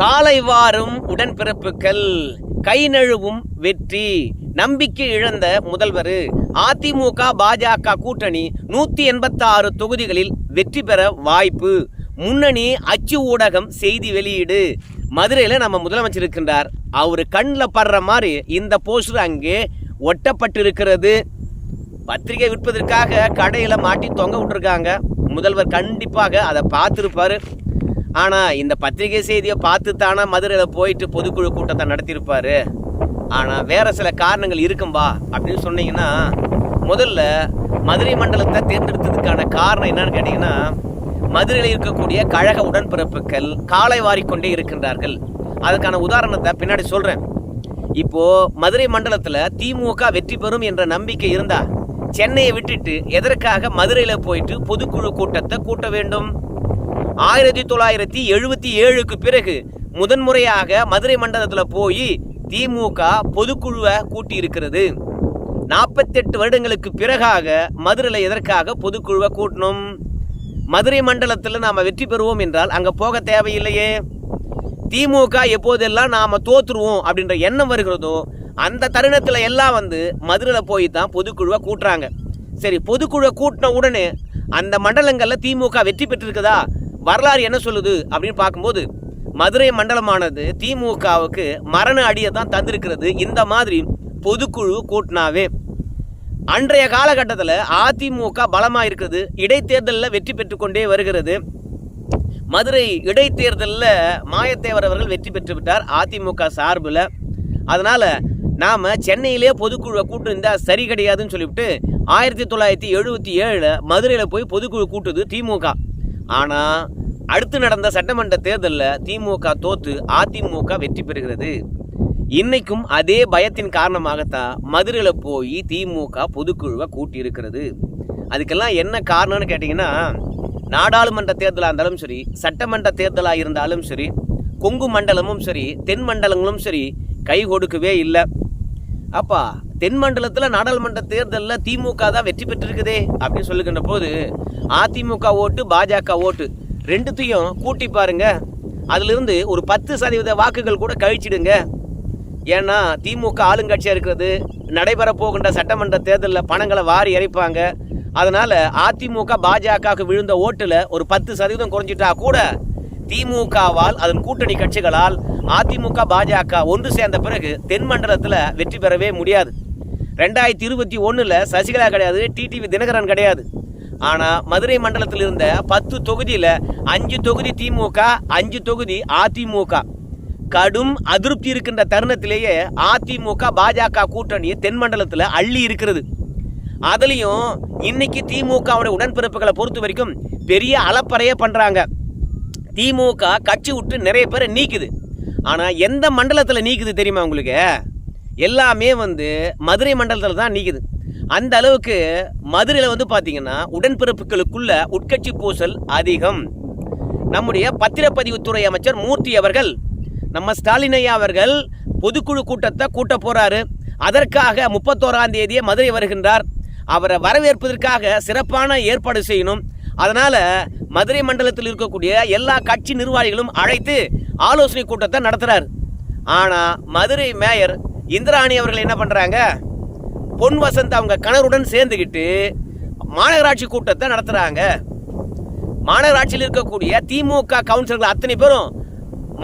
காலை வாரும் உடன்பிறப்புகள் கை நழுவும் வெற்றி நம்பிக்கை இழந்த முதல்வர் அதிமுக பாஜக கூட்டணி நூத்தி எண்பத்தி ஆறு தொகுதிகளில் வெற்றி பெற வாய்ப்பு. முன்னணி அச்சு ஊடகம் செய்தி வெளியீடு. மதுரையில் நம்ம முதலமைச்சர் இருக்கின்றார். அவர் கண்ணில் படுற மாதிரி இந்த போஸ்டர் அங்கே ஒட்டப்பட்டிருக்கிறது. பத்திரிகை விற்பதற்காக கடையில் மாட்டி தொங்க விட்டுருக்காங்க. முதல்வர் கண்டிப்பாக அதை பார்த்துருப்பாரு. ஆனால் இந்த பத்திரிகை செய்தியை பார்த்து தானா மதுரையில் போயிட்டு பொதுக்குழு கூட்டத்தை நடத்தியிருப்பாரு. ஆனால் வேற சில காரணங்கள் இருக்கும்பா அப்படின்னு சொன்னீங்கன்னா முதல்ல மதுரை மண்டலத்தை தேர்ந்தெடுத்ததுக்கான காரணம் என்னன்னு கேட்டிங்கன்னா மதுரையில் இருக்கக்கூடிய கழக உடன்பிறப்புகள் காலை வாரிக்கொண்டே இருக்கின்றார்கள். அதுக்கான உதாரணத்தை பின்னாடி சொல்கிறேன் இப்போ மதுரை மண்டலத்தில் திமுக வெற்றி பெறும் என்ற நம்பிக்கை இருந்தா சென்னையை விட்டுட்டு எதற்காக மதுரையில் போயிட்டு பொதுக்குழு கூட்டத்தை கூட்ட வேண்டும்? ஆயிரத்தி தொள்ளாயிரத்தி எழுபத்தி ஏழுக்கு பிறகு முதன்முறையாக மதுரை மண்டலத்தில் போய் திமுக பொதுக்குழுவை கூட்டி இருக்கிறது நாற்பத்தெட்டு வருடங்களுக்கு பிறகாக மதுரையில் எதற்காக பொதுக்குழுவை கூட்டணும்? மதுரை மண்டலத்தில் நாம் வெற்றி பெறுவோம் என்றால் அங்கே போக தேவையில்லையே. திமுக எப்போதெல்லாம் நாம் தோற்றுருவோம் அப்படின்ற எண்ணம் வருகிறதோ அந்த தருணத்தில் எல்லாம் வந்து மதுரையில் போய் தான் பொதுக்குழுவை கூட்டுறாங்க. சரி பொதுக்குழுவை கூட்டின உடனே அந்த மண்டலங்களில் திமுக வெற்றி பெற்றிருக்குதா? வரலாறு என்ன சொல்லுது அப்படின்னு பார்க்கும்போது மதுரை மண்டலமானது திமுகவுக்கு மரண அடியை தான் தந்திருக்கிறது. இந்த மாதிரி பொதுக்குழு கூட்டினாவே. அன்றைய காலகட்டத்தில் அதிமுக பலமாக இருக்கிறது இடைத்தேர்தலில் வெற்றி பெற்றுக்கொண்டே வருகிறது. மதுரை இடைத்தேர்தலில் மாயத்தேவர் அவர்கள் வெற்றி பெற்று விட்டார் அதிமுக சார்பில். அதனால் நாம் சென்னையிலே பொதுக்குழுவை கூட்டு இருந்தால் சரி கிடையாதுன்னு சொல்லிவிட்டு ஆயிரத்தி தொள்ளாயிரத்தி எழுபத்தி ஏழில் மதுரையில் போய் பொதுக்குழு கூட்டுது திமுக. ஆனால் அடுத்து நடந்த சட்டமன்ற தேர்தலில் திமுக தோத்து அதிமுக வெற்றி பெறுகிறது. இன்னைக்கும் அதே பயத்தின் காரணமாகத்தான் மதுரையில் போய் திமுக பொதுக்குழுவை கூட்டியிருக்கிறது. அதுக்கெல்லாம் என்ன காரணம்னு கேட்டிங்கன்னா நாடாளுமன்ற தேர்தலாக இருந்தாலும் சரி சட்டமன்ற தேர்தலாக இருந்தாலும் சரி கொங்கு மண்டலமும் சரி தென் மண்டலங்களும் சரி கை கொடுக்கவே இல்லை. அப்பா தென் மண்டலத்தில் நாடாளுமன்ற தேர்தலில் திமுக தான் வெற்றி பெற்றிருக்குதே அப்படின்னு சொல்லுகின்ற போது அதிமுக ஓட்டு பாஜக ஓட்டு ரெண்டுத்தையும் கூட்டி பாருங்க. அதிலிருந்து ஒரு பத்து சதவீத வாக்குகள் கூட கழிச்சிடுங்க. ஏன்னா திமுக ஆளுங்கட்சியாக இருக்கிறது நடைபெற போகின்ற சட்டமன்ற தேர்தலில் பணங்களை வாரி இறைப்பாங்க அதனால் அதிமுக பாஜகவுக்கு விழுந்த ஓட்டில் ஒரு பத்து சதவீதம் குறைஞ்சிட்டா கூட திமுகவால் அதன் கூட்டணி கட்சிகளால் அதிமுக பாஜக ஒன்று சேர்ந்த பிறகு தென் மண்டலத்தில் வெற்றி பெறவே முடியாது. ரெண்டாயிரத்தி இருபத்தி ஒன்றில் சசிகலா கிடையாது டிடிவி தினகரன் கிடையாது. ஆனால் மதுரை மண்டலத்தில் இருந்த பத்து தொகுதியில் அஞ்சு தொகுதி திமுக அஞ்சு தொகுதி அதிமுக கடும் அதிருப்தி இருக்கின்ற தருணத்திலேயே அதிமுக பாஜக கூட்டணி தென் மண்டலத்தில் அள்ளி இருக்கிறது. அதுலேயும் இன்னைக்கு திமுகவுடைய உடன்பிறப்புகளை பொறுத்த வரைக்கும் பெரிய அலப்பறையே பண்ணுறாங்க திமுக கட்சி விட்டு நிறைய பேரை நீக்குது. ஆனால் எந்த மண்டலத்தில் நீக்குது தெரியுமா உங்களுக்கு? எல்லாமே வந்து மதுரை மண்டலத்தில் தான் நீக்குது. அந்த அளவுக்கு மதுரையில் வந்து பார்த்தீங்கன்னா உடன்பிறப்புகளுக்குள்ள உட்கட்சி பூசல் அதிகம். நம்முடைய பத்திரப்பதிவுத்துறை அமைச்சர் மூர்த்தி அவர்கள் நம்ம ஸ்டாலினையா அவர்கள் பொதுக்குழு கூட்டத்தை கூட்ட போகிறாரு அதற்காக முப்பத்தோராம் தேதியே மதுரை வருகின்றார். அவரை வரவேற்பதற்காக சிறப்பான ஏற்பாடு செய்யணும். அதனால் மதுரை மண்டலத்தில் இருக்கக்கூடிய எல்லா கட்சி நிர்வாகிகளும் அழைத்து ஆலோசனை கூட்டத்தை நடத்துகிறார் ஆனால் மதுரை மேயர் இந்திராணி அவர்கள் என்ன பண்ணுறாங்க பொன் வசந்த் அவங்க கணவருடன் சேர்ந்துக்கிட்டு மாநகராட்சி கூட்டத்தை நடத்துகிறாங்க மாநகராட்சியில் இருக்கக்கூடிய திமுக கவுன்சிலர்கள் அத்தனை பேரும்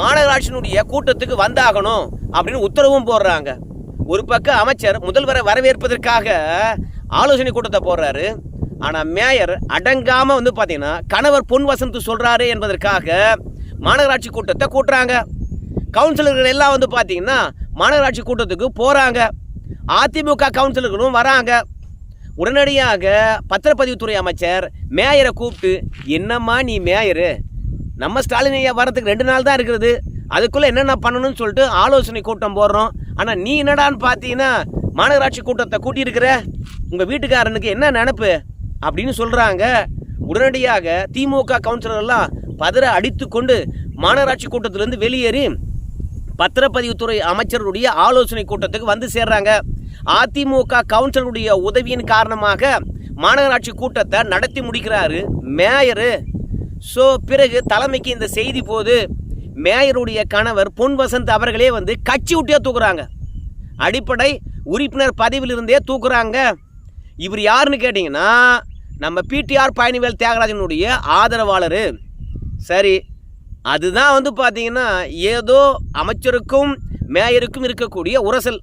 மாநகராட்சியினுடைய கூட்டத்துக்கு வந்தாகணும் அப்படின்னு உத்தரவும் போடுறாங்க. ஒரு பக்கம் அமைச்சர் முதல்வரை வரவேற்பதற்காக ஆலோசனை கூட்டத்தை போடுறாரு. ஆனால் மேயர் அடங்காமல் வந்து பார்த்தீங்கன்னா கணவர் பொன் வசந்த் சொல்கிறாரு என்பதற்காக மாநகராட்சி கூட்டத்தை கூட்டுறாங்க. கவுன்சிலர்கள் எல்லாம் வந்து பார்த்தீங்கன்னா மாநகராட்சி கூட்டத்துக்கு போகிறாங்க அதிமுக கவுன்சிலர்களும் வராங்க. உடனடியாக பத்திரப்பதிவுத்துறை அமைச்சர் மேயரை கூப்பிட்டு என்னம்மா நீ மேயரு? நம்ம ஸ்டாலின் ஐயா வரத்துக்கு ரெண்டு நாள் தான் இருக்கிறது அதுக்குள்ளே என்னென்ன பண்ணணும்னு சொல்லிட்டு ஆலோசனை கூட்டம் போடுறோம். ஆனால் நீ என்னடான்னு பார்த்தீங்கன்னா மாநகராட்சி கூட்டத்தை கூட்டியிருக்கிற. உங்கள் வீட்டுக்காரனுக்கு என்ன நினப்பு? அப்படின்னு சொல்கிறாங்க உடனடியாக திமுக கவுன்சிலர்லாம் பதற அடித்து கொண்டு மாநகராட்சி கூட்டத்திலிருந்து வெளியேறி பத்திரப்பதிவுத்துறை அமைச்சருடைய ஆலோசனை கூட்டத்துக்கு வந்து சேர்றாங்க. அதிமுக கவுன்சிலருடைய உதவியின் காரணமாக மாநகராட்சி கூட்டத்தை நடத்தி முடிக்கிறாரு மேயரு. ஸோ பிறகு தலைமைக்கு இந்த செய்தி போது மேயருடைய கணவர் பொன் வசந்த் அவர்களே வந்து கட்சி விட்டே தூக்குறாங்க. அடிப்படை உறுப்பினர் பதவியிலிருந்தே தூக்குறாங்க. இவர் யாருன்னு கேட்டிங்கன்னா நம்ம பிடிஆர் பழனிவேல் தியாகராஜனுடைய ஆதரவாளர். சரி அதுதான் வந்து பார்த்தீங்கன்னா ஏதோ அமைச்சருக்கும் மேயருக்கும் இருக்கக்கூடிய உரசல்.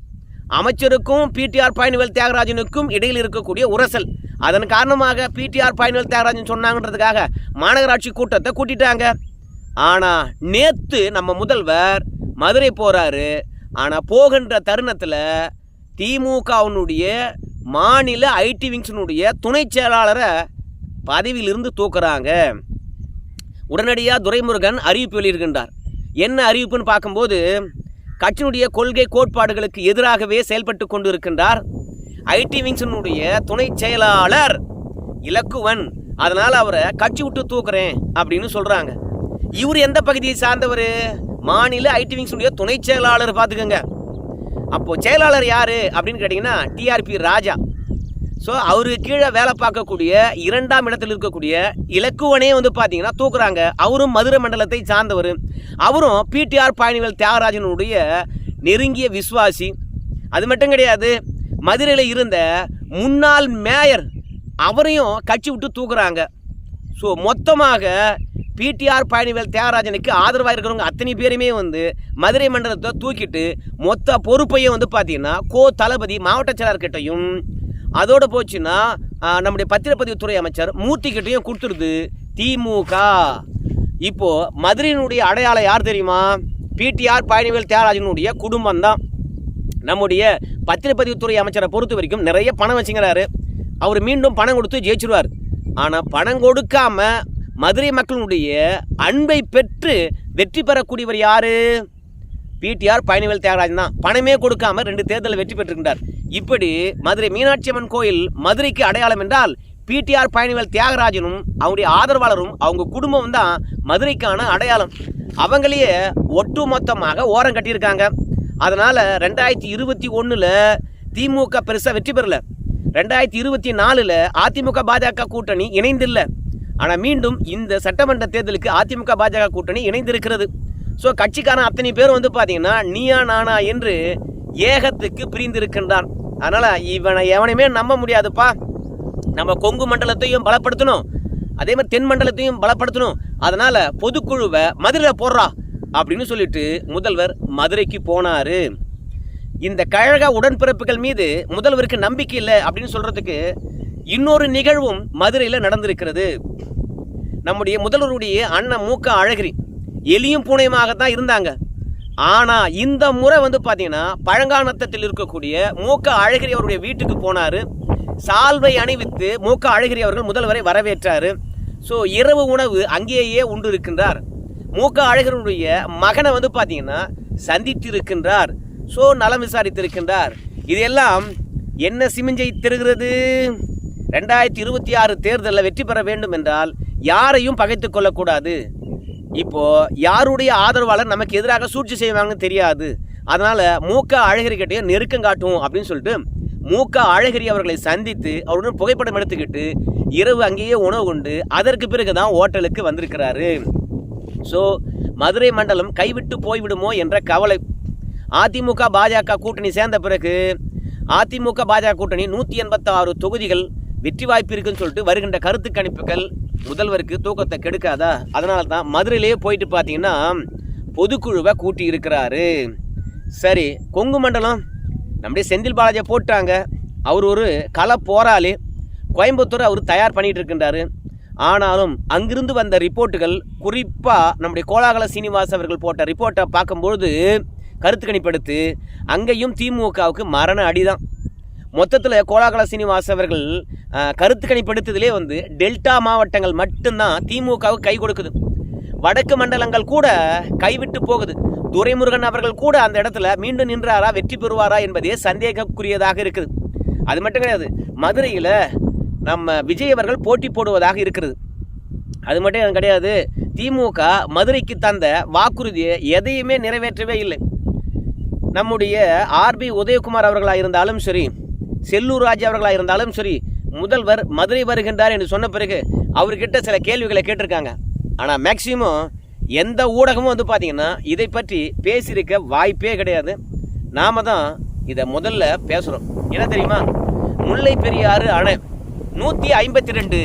அமைச்சருக்கும் பிடிஆர் பழனிவேல் தியாகராஜனுக்கும் இடையில் இருக்கக்கூடிய உரசல். அதன் காரணமாக பிடிஆர் பழனிவேல் தியாகராஜன் சொன்னாங்கன்றதுக்காக மாநகராட்சி கூட்டத்தை கூட்டிட்டாங்க. ஆனால் நேற்று நம்ம முதல்வர் மதுரை போகிறாரு ஆனால் போகின்ற தருணத்தில் திமுகவினுடைய மாநில ஐடி விங்ஸினுடைய துணை செயலாளரை பதவியிலிருந்து தூக்குறாங்க. உடனடியாக துரைமுருகன் அறிவிப்பு வெளியிடுகின்றார். என்ன அறிவிப்புன்னு பார்க்கும்போது கட்சியினுடைய கொள்கை கோட்பாடுகளுக்கு எதிராகவே செயல்பட்டு கொண்டு இருக்கின்றார் ஐடி விங்ஸினுடைய துணை செயலாளர் இலக்குவன். அதனால் அவரை கட்சி விட்டு தூக்குறேன் அப்படின்னு சொல்கிறாங்க இவர் எந்த பகுதியை சார்ந்தவர்? மாநில ஐடி விங்ஸுடைய துணை செயலாளர் பார்த்துக்கோங்க. அப்போது செயலாளர் யார் அப்படின்னு கேட்டிங்கன்னா டிஆர்பி ராஜா. ஸோ அவருக்கு கீழே வேலை பார்க்கக்கூடிய இரண்டாம் இடத்தில் இருக்கக்கூடிய இலக்குவனே வந்து பார்த்தீங்கன்னா தூக்குறாங்க. அவரும் மதுரை மண்டலத்தை சார்ந்தவர். அவரும் பிடிஆர் பயணிகள் தியாகராஜனுடைய நெருங்கிய விசுவாசி. அது மட்டும் கிடையாது மதுரையில் இருந்த முன்னாள் மேயர் அவரையும் கட்சி விட்டு தூக்குறாங்க. ஸோ மொத்தமாக பிடிஆர் பயணிவேல் தியாகராஜனுக்கு ஆதரவாக இருக்கிறவங்க அத்தனை பேருமே வந்து மதுரை மண்டலத்தை தூக்கிட்டு மொத்த பொறுப்பையும் வந்து பார்த்தீங்கன்னா கோ தளபதி மாவட்ட செயலாளர்கிட்டையும் அதோட போச்சுன்னா நம்முடைய நம்முடைய பத்திரப்பதிவுத்துறை அமைச்சர் மூர்த்திக்கிட்டையும் கொடுத்துருது திமுக. இப்போ மதுரையினுடைய அடையாளம் யார் தெரியுமா? பிடிஆர் பழனிவேல் தியாகராஜனுடைய குடும்பம் தான் நம்முடைய பத்திரப்பதிவுத்துறை அமைச்சரை பொறுத்த வரைக்கும் நிறைய பணம் வச்சுங்கிறாரு. அவர் மீண்டும் பணம் கொடுத்து ஜெயிச்சிருவார். ஆனால் பணம் கொடுக்காம மதுரை மக்களுடைய அன்பை பெற்று வெற்றி பெறக்கூடியவர் யாரு? பிடிஆர் பயணிவேல் தியாகராஜன் தான். பணமே கொடுக்காம ரெண்டு தேர்தலில் வெற்றி பெற்றிருக்கின்றார். இப்படி மதுரை மீனாட்சி அம்மன் கோயில் மதுரைக்கு அடையாளம் என்றால் பிடிஆர் பயணிவேல் தியாகராஜனும் அவருடைய ஆதரவாளரும் அவங்க குடும்பம் தான் மதுரைக்கான அடையாளம். அவங்களையே ஒட்டுமொத்தமாக ஓரம் கட்டியிருக்காங்க. அதனால் ரெண்டாயிரத்தி இருபத்தி ஒன்றில் திமுக பெருசாக வெற்றி பெறல. ரெண்டாயிரத்தி இருபத்தி நாலில் அதிமுக பாஜக கூட்டணி இணைந்தில்லை. ஆனால் மீண்டும் இந்த சட்டமன்ற தேர்தலுக்கு அதிமுக பாஜக கூட்டணி இணைந்திருக்கிறது. ஸோ கட்சிக்காரன் அத்தனை பேர் வந்து பார்த்தீங்கன்னா நீயா நானா என்று ஏகத்துக்கு பிரிந்திருக்கின்றான். அதனால் இவனை எவனையுமே நம்ப முடியாதுப்பா. நம்ம கொங்கு மண்டலத்தையும் பலப்படுத்தணும். அதே மாதிரி தென் மண்டலத்தையும் பலப்படுத்தணும். அதனால் பொதுக்குழுவை மதுரையில் போடுறா அப்படின்னு சொல்லிட்டு முதல்வர் மதுரைக்கு போனார். இந்த கழக உடன்பிறப்புகள் மீது முதல்வருக்கு நம்பிக்கை இல்லை அப்படின்னு சொல்கிறதுக்கு இன்னொரு நிகழ்வும் மதுரையில் நடந்திருக்கிறது. நம்முடைய முதல்வருடைய அண்ணன் மூக்க அழகிரி. எலியும் பூனையுமாக தான் இருந்தாங்க. ஆனால் இந்த முறை வந்து பார்த்தீங்கன்னா பழங்கானத்தத்தில் இருக்கக்கூடிய மூக்க அழகிரி அவருடைய வீட்டுக்கு போனார். சால்வை அணிவித்து மூக்க அழகிரி அவர்கள் முதல்வரை வரவேற்றாரு. ஸோ இரவு உணவு அங்கேயே உண்டு இருக்கின்றார் மூக்க அழகருடைய மகனை வந்து பார்த்தீங்கன்னா சந்தித்து இருக்கின்றார் ஸோ நலம் விசாரித்திருக்கின்றார். இதெல்லாம் என்ன சிமிஞ்சை தருகிறது? ரெண்டாயிரத்தி இருபத்தி ஆறு தேர்தலில் வெற்றி பெற வேண்டும் என்றால் யாரையும் பகைத்து கொள்ளக்கூடாது. இப்போது யாருடைய ஆதரவாளர் நமக்கு எதிராக சூழ்ச்சி செய்வாங்கன்னு தெரியாது. அதனால் மூக்க அழகிரி நெருக்கம் காட்டும் அப்படின்னு சொல்லிட்டு மூக்க அழகிரி அவர்களை சந்தித்து அவருடன் புகைப்படம் எடுத்துக்கிட்டு இரவு அங்கேயே உணவு கொண்டு அதற்கு பிறகு தான் ஓட்டலுக்கு வந்திருக்கிறாரு. ஸோ மதுரை மண்டலம் கைவிட்டு போய்விடுமோ என்ற கவலை. அதிமுக பாஜக கூட்டணி சேர்ந்த பிறகு அதிமுக பாஜக கூட்டணி நூற்றி எண்பத்தாறு தொகுதிகள் வெற்றி வாய்ப்பு இருக்குன்னு சொல்லிட்டு வருகின்ற கருத்து கணிப்புகள் முதல்வருக்கு தூக்கத்தை கெடுக்காதா? அதனால தான் மதுரையிலேயே போயிட்டு பார்த்தீங்கன்னா பொதுக்குழுவை கூட்டி இருக்கிறாரு. சரி கொங்கு மண்டலம். நம்முடைய செந்தில் பாலாஜியை போட்டாங்க அவர் ஒரு கள போராளி. கோயம்புத்தூர் அவர் தயார் பண்ணிட்டு இருக்கின்றாரு. ஆனாலும் அங்கிருந்து வந்த ரிப்போர்ட்டுகள் குறிப்பாக நம்முடைய கோலாகல சீனிவாஸ் அவர்கள் போட்ட ரிப்போர்ட்டை பார்க்கும்பொழுது கருத்து கணிப்படுத்து அங்கேயும் திமுகவுக்கு மரண அடிதான். மொத்தத்தில் கோலாகல சீனிவாஸ் அவர்கள் கருத்து கணிப்படுத்ததிலே வந்து டெல்டா மாவட்டங்கள் மட்டும்தான் திமுகவுக்கு கை கொடுக்குது. வடக்கு மண்டலங்கள் கூட கைவிட்டு போகுது. துரைமுருகன் அவர்கள் கூட அந்த இடத்துல மீண்டும் நின்றாரா வெற்றி பெறுவாரா என்பதே சந்தேகக்குரியதாக இருக்குது. அது மட்டும் கிடையாது மதுரையில் நம்ம விஜய் அவர்கள் போட்டி போடுவதாக இருக்கிறது. அது மட்டும் கிடையாது திமுக மதுரைக்கு தந்த வாக்குறுதியை எதையுமே நிறைவேற்றவே இல்லை. நம்முடைய ஆர்பி உதயகுமார் அவர்களாக இருந்தாலும் சரி செல்லூர் ராஜா அவர்களாக இருந்தாலும் சரி முதல்வர் மதுரை வருகின்றார் என்று சொன்ன பிறகு அவர்கிட்ட சில கேள்விகளை கேட்டிருக்காங்க. ஆனால் மேக்சிமம் எந்த ஊடகமும் வந்து பார்த்தீங்கன்னா இதை பற்றி பேசியிருக்க வாய்ப்பே கிடையாது. நாம தான் இதை முதல்ல பேசுகிறோம் என்ன தெரியுமா? முல்லை பெரியாறு அணை நூற்றி ஐம்பத்தி ரெண்டு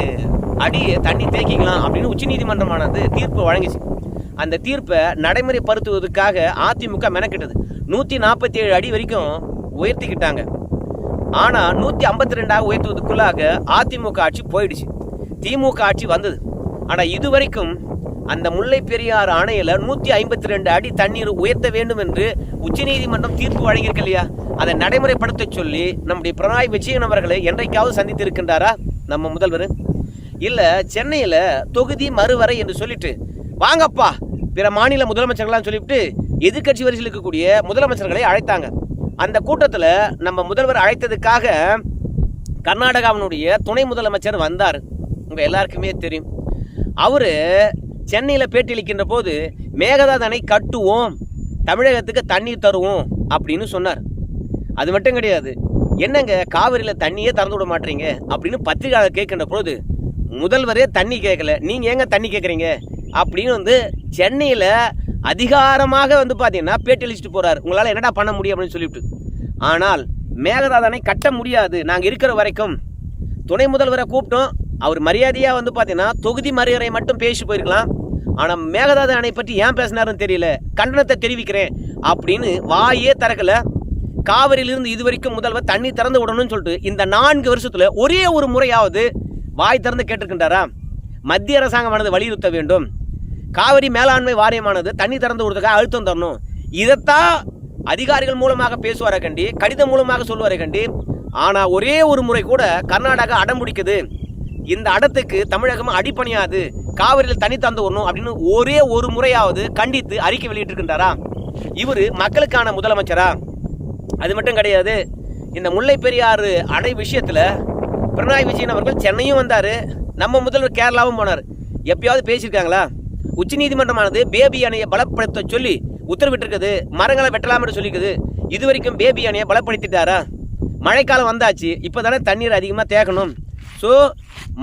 அடி தண்ணி தேக்கிக்கலாம் அப்படின்னு உச்சநீதிமன்றமானது தீர்ப்பு வழங்கிச்சு. அந்த தீர்ப்பை நடைமுறைப்படுத்துவதற்காக அதிமுக மெனக்கிட்டது. நூற்றி நாற்பத்தி ஏழு அடி வரைக்கும் உயர்த்திக்கிட்டாங்க. ஆனால் நூற்றி ஐம்பத்தி ரெண்டாக உயர்த்துவதற்குள்ளாக அதிமுக ஆட்சி போயிடுச்சு. திமுக ஆட்சி வந்தது. ஆனால் இதுவரைக்கும் அந்த முல்லை பெரியாறு அணையில நூற்றி ஐம்பத்தி ரெண்டு அடி தண்ணீர் உயர்த்த வேண்டும் என்று உச்சநீதிமன்றம் தீர்ப்பு வழங்கியிருக்கு இல்லையா? அதை நடைமுறைப்படுத்த சொல்லி நம்முடைய பிரணாய் விஜயன் அவர்களை என்றைக்காவது சந்தித்து இருக்கின்றாரா நம்ம முதல்வர்? இல்ல சென்னையில தொகுதி மறுவரை என்று சொல்லிட்டு வாங்கப்பா பிற மாநில முதலமைச்சர்கள்லாம் சொல்லிவிட்டு எதிர்க்கட்சி வரிசையில் இருக்கக்கூடிய முதலமைச்சர்களை அழைத்தாங்க. அந்த கூட்டத்தில் நம்ம முதல்வர் அழைத்ததுக்காக கர்நாடகாவினுடைய துணை முதலமைச்சர் வந்தார். உங்கள் எல்லாருக்குமே தெரியும். அவர் சென்னையில் பேட்டியளிக்கின்ற போது மேகதாதனை அணை கட்டுவோம். தமிழகத்துக்கு தண்ணீர் தருவோம். அப்படின்னு சொன்னார். அது மட்டும் கிடையாது. என்னங்க காவிரியில் தண்ணியே திறந்து விட மாட்டீங்க? அப்படின்னு பத்திரிகையாளர் கேட்கின்ற போது முதல்வரே தண்ணி கேட்கல. நீங்கள் ஏங்க தண்ணி கேட்குறீங்க? அப்படின்னு வந்து சென்னையில் அதிகாரமாக வந்து பார்த்தீங்கன்னா பேட்டியளிச்சுட்டு போகிறார் உங்களால் என்னடா பண்ண முடியும் அப்படின்னு சொல்லிவிட்டு. ஆனால் மேகதாது கட்ட முடியாது. நாங்கள் இருக்கிற வரைக்கும் துணை முதல்வரை கூப்பிட்டோம். அவர் மரியாதையாக வந்து பார்த்தீங்கன்னா தொகுதி மரியாதை மட்டும் பேசி போயிருக்கலாம். ஆனால் மேகதாது அணை பற்றி ஏன் பேசினாருன்னு தெரியல. கண்டனத்தை தெரிவிக்கிறேன் அப்படின்னு வாயே திறக்கல. காவிரியிலிருந்து இதுவரைக்கும் முதல்வர் தண்ணி திறந்து விடணும்னு சொல்லிட்டு இந்த நான்கு வருஷத்தில் ஒரே ஒரு முறையாவது வாய் திறந்து கேட்டிருக்கின்றாரா? மத்திய அரசாங்கமானது வலியுறுத்த வேண்டும். காவிரி மேலாண்மை வாரியமானது தண்ணி திறந்து விடுறதுக்காக அழுத்தம் தரணும். இதைத்தான் அதிகாரிகள் மூலமாக பேசுவாரை கண்டி கடிதம் மூலமாக சொல்லுவாரை கண்டி. ஆனால் ஒரே ஒரு முறை கூட கர்நாடகா அடம் பிடிக்குது. இந்த அடத்துக்கு தமிழகம் அடிப்பணியாது. காவிரியில் தனி தந்து வரணும் அப்படின்னு ஒரே ஒரு முறையாவது கண்டித்து அறிக்கை வெளியிட்டிருக்கின்றாரா? இவர் மக்களுக்கான முதலமைச்சரா? அது மட்டும் கிடையாது. இந்த முல்லை பெரியாறு அணை விஷயத்தில் பினராயி விஜயன் அவர்கள் சென்னையும் வந்தார். நம்ம முதல்வர் கேரளாவும் போனார். எப்பயாவது பேசியிருக்காங்களா? உச்சநீதிமன்றமானது பேபி அணையை பலப்படுத்த சொல்லி உத்தரவிட்டிருக்குது. மரங்களை வெட்டலாம் என்று சொல்லிக்குது. இது வரைக்கும் பேபி அணையை பலப்படுத்திட்டாரா? மழைக்காலம் வந்தாச்சு. இப்போ தானே தண்ணீர் அதிகமாக தேக்கணும். ஸோ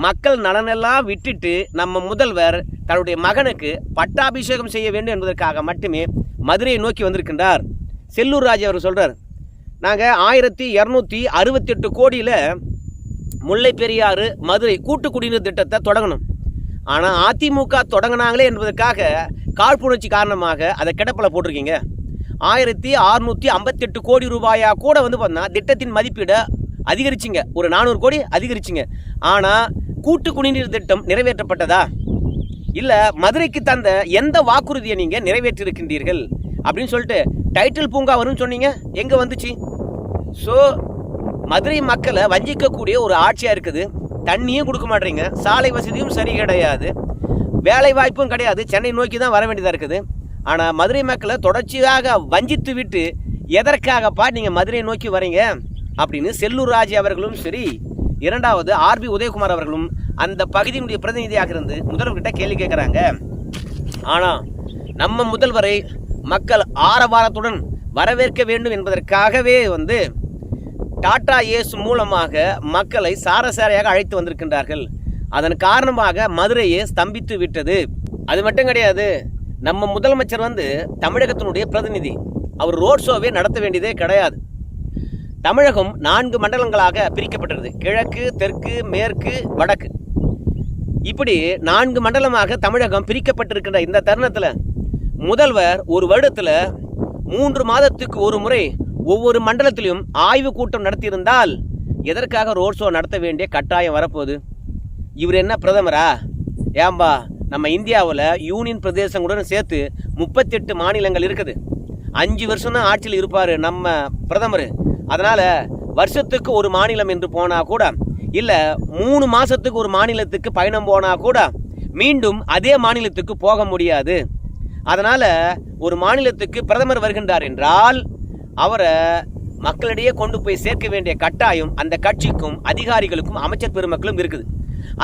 மக்கள் நலனெல்லாம் விட்டுட்டு நம்ம முதல்வர் தன்னுடைய மகனுக்கு பட்டாபிஷேகம் செய்ய வேண்டும் என்பதற்காக மட்டுமே மதுரையை நோக்கி வந்திருக்கின்றார். செல்லூர் ராஜ் அவர் சொல்கிறார் நாங்கள் ஆயிரத்தி இரநூத்தி அறுபத்தெட்டு கோடியில் முல்லை பெரியாறு மதுரை கூட்டு குடிநீர் திட்டத்தை தொடங்கணும். ஆனால் அதிமுக தொடங்கினாங்களே என்பதற்காக காழ்ப்புணர்ச்சி காரணமாக அதை கிடப்பில் போட்டிருக்கீங்க. ஆயிரத்தி அறுநூற்றி ஐம்பத்தெட்டு கோடி ரூபாயாக கூட வந்து பார்த்தீங்கன்னா திட்டத்தின் மதிப்பீடை அதிகரிச்சிங்க. ஒரு நானூறு கோடி அதிகரிச்சிங்க. ஆனால் கூட்டு குடிநீர் திட்டம் நிறைவேற்றப்பட்டதா? இல்லை மதுரைக்கு தந்த எந்த வாக்குறுதியை நீங்கள் நிறைவேற்றிருக்கின்றீர்கள்? அப்படின்னு சொல்லிட்டு டைட்டில் பூங்கா வரும்னு சொன்னீங்க. எங்கே வந்துச்சு? ஸோ மதுரை மக்களை வஞ்சிக்கக்கூடிய ஒரு ஆட்சியாக இருக்குது. தண்ணியும் கொடுக்க மாட்டீங்க சாலை வசதியும் சரி கிடையாது. வேலை வாய்ப்பும் கிடையாது. சென்னை நோக்கி தான் வர வேண்டியதாக இருக்குது. ஆனால் மதுரை மக்களை தொடர்ச்சியாக வஞ்சித்து விட்டு எதற்காகப்பா நீங்கள் மதுரை நோக்கி வரீங்க? அப்படின்னு செல்லூர் ராஜ் அவர்களும் சரி இரண்டாவது ஆர்பி உதயகுமார் அவர்களும் அந்த பகுதியினுடைய பிரதிநிதியாக இருந்து முதல்வர்கிட்ட கேள்வி கேட்குறாங்க. ஆனால் நம்ம முதல்வரை மக்கள் ஆரவாரத்துடன் வரவேற்க வேண்டும் என்பதற்காகவே வந்து டாடா ஏஸ் மூலமாக மக்களை சாரசாரையாக அழைத்து வந்திருக்கின்றார்கள். அதன் காரணமாக மதுரையே ஸ்தம்பித்து விட்டது. அது மட்டும் கிடையாது நம்ம முதலமைச்சர் வந்து தமிழகத்தினுடைய பிரதிநிதி. அவர் ரோட் ஷோவே நடத்த வேண்டியதே கிடையாது. தமிழகம் நான்கு மண்டலங்களாக பிரிக்கப்பட்டிருது கிழக்கு தெற்கு மேற்கு வடக்கு. இப்படி நான்கு மண்டலமாக தமிழகம் பிரிக்கப்பட்டிருக்கின்ற இந்த தருணத்தில் முதல்வர் ஒரு வருடத்தில் மூன்று மாதத்துக்கு ஒரு முறை ஒவ்வொரு மண்டலத்திலையும் ஆய்வு கூட்டம் நடத்தியிருந்தால் எதற்காக ரோட் ஷோ நடத்த வேண்டிய கட்டாயம் வரப்போகுது? இவர் என்ன பிரதமரா? ஏம்பா நம்ம இந்தியாவில் யூனியன் பிரதேசங்களுடன் சேர்த்து முப்பத்தெட்டு மாநிலங்கள் இருக்குது. அஞ்சு வருஷம் தான் ஆட்சியில் இருப்பார் நம்ம பிரதமர். அதனால் வருஷத்துக்கு ஒரு மாநிலம் என்று போனால் கூட இல்லை மூணு மாதத்துக்கு ஒரு மாநிலத்துக்கு பயணம் போனால் கூட மீண்டும் அதே மாநிலத்துக்கு போக முடியாது. அதனால் ஒரு மாநிலத்துக்கு பிரதமர் வருகின்றார் என்றால் அவரை மக்களிடையே கொண்டு போய் சேர்க்க வேண்டிய கட்டாயம் அந்த கட்சிக்கும் அதிகாரிகளுக்கும் அமைச்சர் பெருமக்களும் இருக்குது.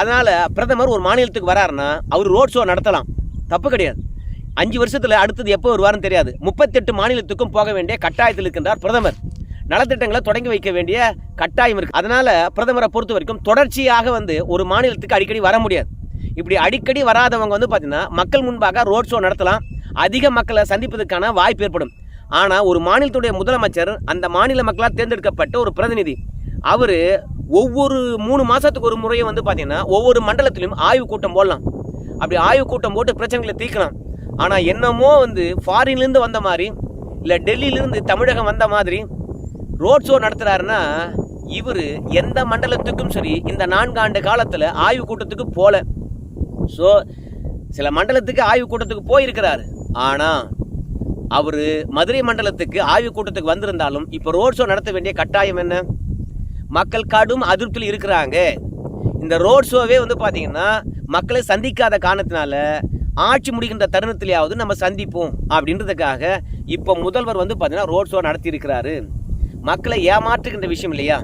அதனால் பிரதமர் ஒரு மாநிலத்துக்கு வராருன்னா அவர் ரோட் ஷோ நடத்தலாம். தப்பு கிடையாது. அஞ்சு வருஷத்தில் அடுத்தது எப்போ வருவாருன்னு தெரியாது. முப்பத்தெட்டு மாநிலத்துக்கும் போக வேண்டிய கட்டாயத்தில் இருக்கின்றார் பிரதமர். நலத்திட்டங்களை தொடங்கி வைக்க வேண்டிய கட்டாயம் இருக்கு. அதனால பிரதமரை பொறுத்த வரைக்கும் தொடர்ச்சியாக வந்து ஒரு மாநிலத்துக்கு அடிக்கடி வர முடியாது. இப்படி அடிக்கடி வராதவங்க வந்து பார்த்தீங்கன்னா மக்கள் முன்பாக ரோட் ஷோ நடத்தலாம். அதிக மக்களை சந்திப்பதற்கான வாய்ப்பு ஏற்படும். ஆனால் ஒரு மாநிலத்துடைய முதலமைச்சர் அந்த மாநில மக்களால் தேர்ந்தெடுக்கப்பட்ட ஒரு பிரதிநிதி. அவர் ஒவ்வொரு மூணு மாதத்துக்கு ஒரு முறையும் வந்து பார்த்தீங்கன்னா ஒவ்வொரு மண்டலத்திலையும் ஆய்வு கூட்டம் போடலாம். அப்படி ஆய்வு கூட்டம் போட்டு பிரச்சனைகளை தீர்க்கலாம். ஆனால் என்னமோ வந்து ஃபாரின்லேருந்து வந்த மாதிரி இல்லை டெல்லியிலேருந்து தமிழகம் வந்த மாதிரி ரோட் ஷோ நடத்துகிறாருன்னா இவர் எந்த மண்டலத்துக்கும் சரி இந்த நான்காண்டு காலத்தில் ஆய்வு கூட்டத்துக்கு போகல ஸோ சில மண்டலத்துக்கு ஆய்வு கூட்டத்துக்கு போயிருக்கிறாரு. ஆனால் அவர் மதுரை மண்டலத்துக்கு ஆய்வு கூட்டத்துக்கு வந்திருந்தாலும் இப்போ ரோட் ஷோ நடத்த வேண்டிய கட்டாயம் என்ன? மக்கள் கடும் அதிருப்தியில் இருக்கிறாங்க. இந்த ரோட் ஷோவே வந்து பார்த்தீங்கன்னா மக்களை சந்திக்காத காரணத்தினால ஆட்சி முடிகின்ற தருணத்திலேயாவது நம்ம சந்திப்போம் அப்படின்றதுக்காக இப்போ முதல்வர் வந்து பார்த்தீங்கன்னா ரோட் ஷோ நடத்தியிருக்கிறாரு. மக்களை ஏமாற்றுகின்ற விஷயம் இல்லையா?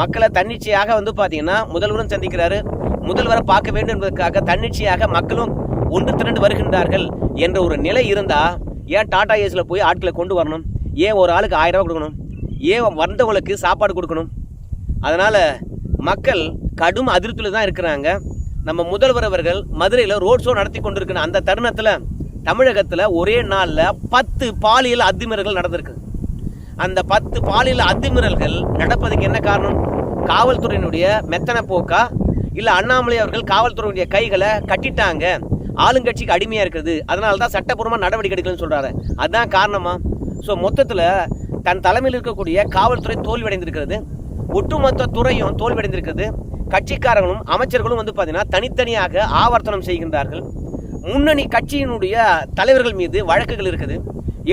மக்களை தன்னிச்சையாக வந்து பார்த்தீங்கன்னா முதல்வரும் சந்திக்கிறாரு. முதல்வரை பார்க்க வேண்டும் என்பதற்காக தன்னிச்சையாக மக்களும் ஒன்று திரண்டு வருகின்றார்கள் என்ற ஒரு நிலை இருந்தால் ஏன் டாடா ஏஸில் போய் ஆட்களை கொண்டு வரணும்? ஏன் ஒரு ஆளுக்கு ஆயிரம் கொடுக்கணும்? ஏன் வந்தவங்களுக்கு சாப்பாடு கொடுக்கணும்? அதனால் மக்கள் கடும் அதிருப்தியில் தான் இருக்கிறாங்க. நம்ம முதல்வர் அவர்கள் மதுரையில் ரோட் ஷோ நடத்தி கொண்டிருக்கிற அந்த தருணத்தில் தமிழகத்தில் ஒரே நாளில் பத்து பாலியல் அத்துமீறல்கள் நடந்திருக்கு. அந்த பத்து பாலியல் அத்துமீறல்கள் நடப்பதுக்கு என்ன காரணம்? காவல்துறையினுடைய மெத்தனை போக்கா? இல்லை அண்ணாமலை அவர்கள் காவல்துறையினுடைய கைகளை கட்டிட்டாங்க. ஆளுங்கட்சிக்கு அடிமையாக இருக்கிறது. அதனால தான் சட்டப்பூர்வமாக நடவடிக்கை எடுக்கலன்னு சொல்கிறாரு அதுதான் காரணமா. ஸோ மொத்தத்தில் தன் தலைமையில் இருக்கக்கூடிய காவல்துறை தோல்வியடைந்திருக்கிறது. ஒட்டுமொத்த துறையும் தோல்வியடைந்திருக்கிறது. கட்சிக்காரங்களும் அமைச்சர்களும் வந்து பார்த்தீங்கன்னா தனித்தனியாக ஆவர்த்தனம் செய்கின்றார்கள். முன்னணி கட்சியினுடைய தலைவர்கள் மீது வழக்குகள் இருக்குது.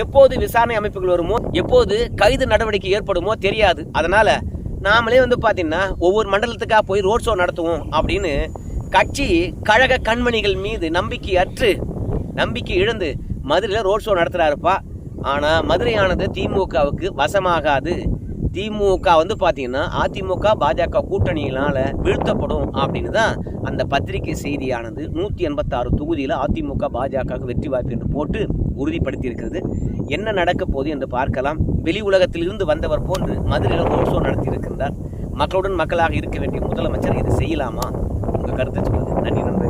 எப்போது விசாரணை அமைப்புகள் வருமோ எப்போது கைது நடவடிக்கை ஏற்படுமோ தெரியாது. அதனால் நாமளே வந்து பார்த்தீங்கன்னா ஒவ்வொரு மண்டலத்துக்காக போய் ரோட் ஷோ நடத்துவோம் அப்படின்னு கட்சி கழக கண்மணிகள் மீது நம்பிக்கை அற்று நம்பிக்கை இழந்து மதுரையில் ரோட் ஷோ நடத்துகிறாருப்பா ஆனால் மதுரையானது திமுகவுக்கு வசமாகாது. திமுக வந்து பார்த்தீங்கன்னா அதிமுக பாஜக கூட்டணியினால் வீழ்த்தப்படும் அப்படின்னு தான் அந்த பத்திரிகை செய்தியானது நூற்றி எண்பத்தாறு தொகுதியில் அதிமுக பாஜகவுக்கு வெற்றி வாய்ப்பு என்று போட்டு உறுதிப்படுத்தி இருக்கிறது என்ன நடக்க போகுது என்று பார்க்கலாம். வெளி உலகத்திலிருந்து வந்தவர் போன்று மதுரையில் ரோட் ஷோ நடத்தியிருக்கின்றார். மக்களுடன் மக்களாக இருக்க வேண்டிய முதலமைச்சர் இது செய்யலாமா? உங்கள் கருத்து சொல்லுங்கள் நன்றி நன்றி